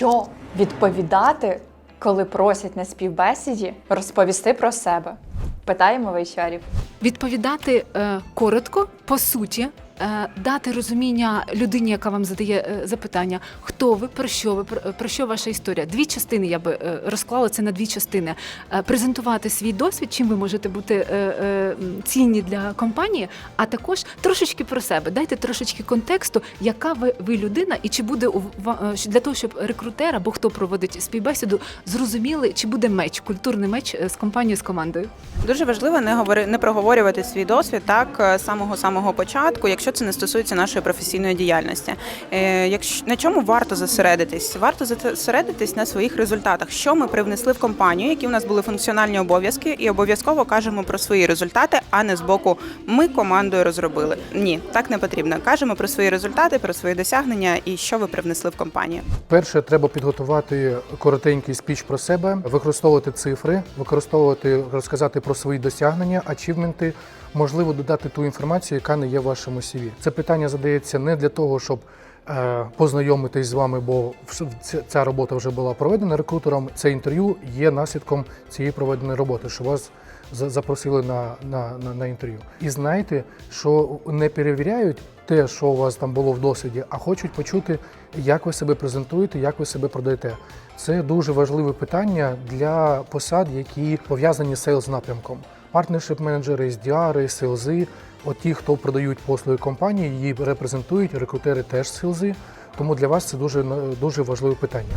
Що відповідати, коли просять на співбесіді розповісти про себе? Питаємо в Відповідати е, коротко, по суті, дати розуміння людині, яка вам задає е, запитання, хто ви, про що ви, про, про що ваша історія. Дві частини я би е, розклала це на дві частини. Е, презентувати свій досвід, чим ви можете бути е, е, цінні для компанії, а також трошечки про себе. Дайте трошечки контексту, яка ви, ви людина, і чи буде е, для того, щоб рекрутер або хто проводить співбесіду, зрозуміли, чи буде меч, культурний меч е, з компанією, з командою. Дуже важливо не говори, не проговорювати свій досвід так е, з самого самого початку, якщо це не стосується нашої професійної діяльності. Е, якщо на чому варто зосередитись? Варто зосередитись на своїх результатах, що ми привнесли в компанію, які у нас були функціональні обов'язки, і обов'язково кажемо про свої результати, а не з боку ми командою розробили. Ні, так не потрібно. Кажемо про свої результати, про свої досягнення і що ви привнесли в компанію. Перше, треба підготувати коротенький спіч про себе, використовувати цифри, використовувати, розказати про свої досягнення, ачівменти, можливо, додати ту інформацію, яка не є в вашому CV. Це питання задається не для того, щоб е, познайомитись з вами, бо ця- робота вже була проведена рекрутером. Це інтерв'ю є наслідком цієї проведеної роботи, що вас запросили на, на, на, на інтерв'ю. І знайте, що не перевіряють те, що у вас там було в досвіді, а хочуть почути, як ви себе презентуєте, як ви себе продаєте. Це дуже важливе питання для посад, які пов'язані з сейлз напрямком. Партнершип менеджери, SDR, селзи, от ті, хто продають послуги компанії, її репрезентують, рекрутери теж селзи. Тому для вас це дуже дуже важливе питання.